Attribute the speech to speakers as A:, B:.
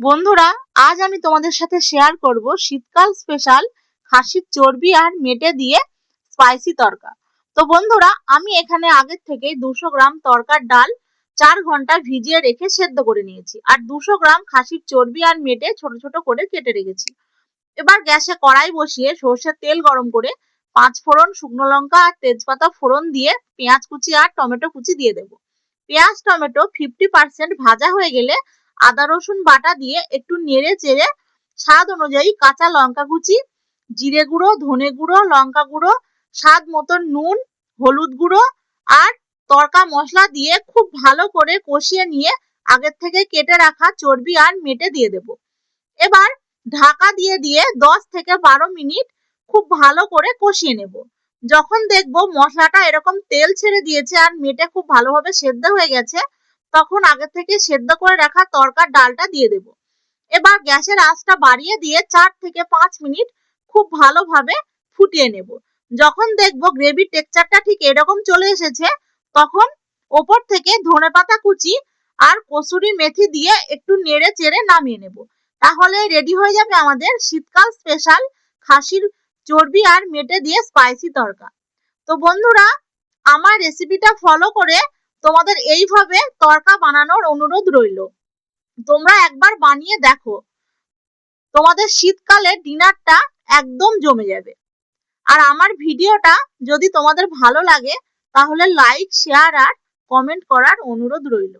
A: বন্ধুরা, আজ আমি তোমাদের সাথে শেয়ার করব শীতকাল স্পেশাল খাসির চর্বি আর মেটে দিয়ে স্পাইসি তরকা। তো বন্ধুরা, আমি এখানে আগের থেকে দুশো গ্রাম তরকার ডাল চার ঘণ্টা ভিজিয়ে রেখে সেদ্ধ করে নিয়েছি আর দুশো গ্রাম খাসির চর্বি আর মেটে ছোট ছোট করে কেটে রেখেছি। এবার গ্যাসে কড়াই বসিয়ে সর্ষের তেল গরম করে পাঁচ ফোড়ন শুকনো লঙ্কা আর তেজপাতা ফোড়ন দিয়ে পেঁয়াজ কুচি আর টমেটো কুচি দিয়ে দেবো। পেঁয়াজ, টমেটো ফিফটি পার্সেন্ট ভাজা হয়ে গেলে আদা, রসুন বাটা দিয়ে একটু নেড়ে চেড়ে স্বাদ অনুযায়ী কাঁচা লঙ্কা কুচি, জিরে গুঁড়ো, ধনে গুঁড়ো, লঙ্কা গুঁড়ো, স্বাদ মতন নুন, হলুদ গুঁড়ো আর তরকা মশলা দিয়ে খুব ভালো করে কষিয়ে নিয়ে আগের থেকে কেটে রাখা চর্বি আর মেটে দিয়ে দেব। এবার ঢাকা দিয়ে দিয়ে দশ থেকে বারো মিনিট খুব ভালো করে কষিয়ে নেব। যখন দেখব মশলাটা এরকম তেল ছেড়ে দিয়েছে আর মেটে খুব ভালোভাবে সেদ্ধ হয়ে গেছে তখন আগে থেকে সেদ্ধ করে রাখা তরকার ডালটা দিয়ে দেব। এবার গ্যাসের আঁচটা বাড়িয়ে দিয়ে চার থেকে পাঁচ মিনিট খুব ভালোভাবে ফুটিয়ে নেব। যখন দেখব গ্রেভির টেক্সচারটা ঠিক এরকম চলে এসেছে, তখন ওপর থেকে ধনে পাতা কুচি আর কসুরি মেথি দিয়ে একটু নেড়ে চেড়ে নামিয়ে নেব। তাহলে রেডি হয়ে যাবে আমাদের শীতকাল স্পেশাল খাসির চর্বি আর মেটে দিয়ে স্পাইসি তরকা। তো বন্ধুরা, আমার রেসিপিটা ফলো করে তোমাদের এইভাবে তরকা বানানোর অনুরোধ রইল। তোমরা একবার বানিয়ে দেখো। তোমাদের শীতকালে ডিনারটা একদম জমে যাবে। আর আমার ভিডিওটা যদি তোমাদের ভালো লাগে, তাহলে লাইক, শেয়ার আর কমেন্ট করার অনুরোধ রইল।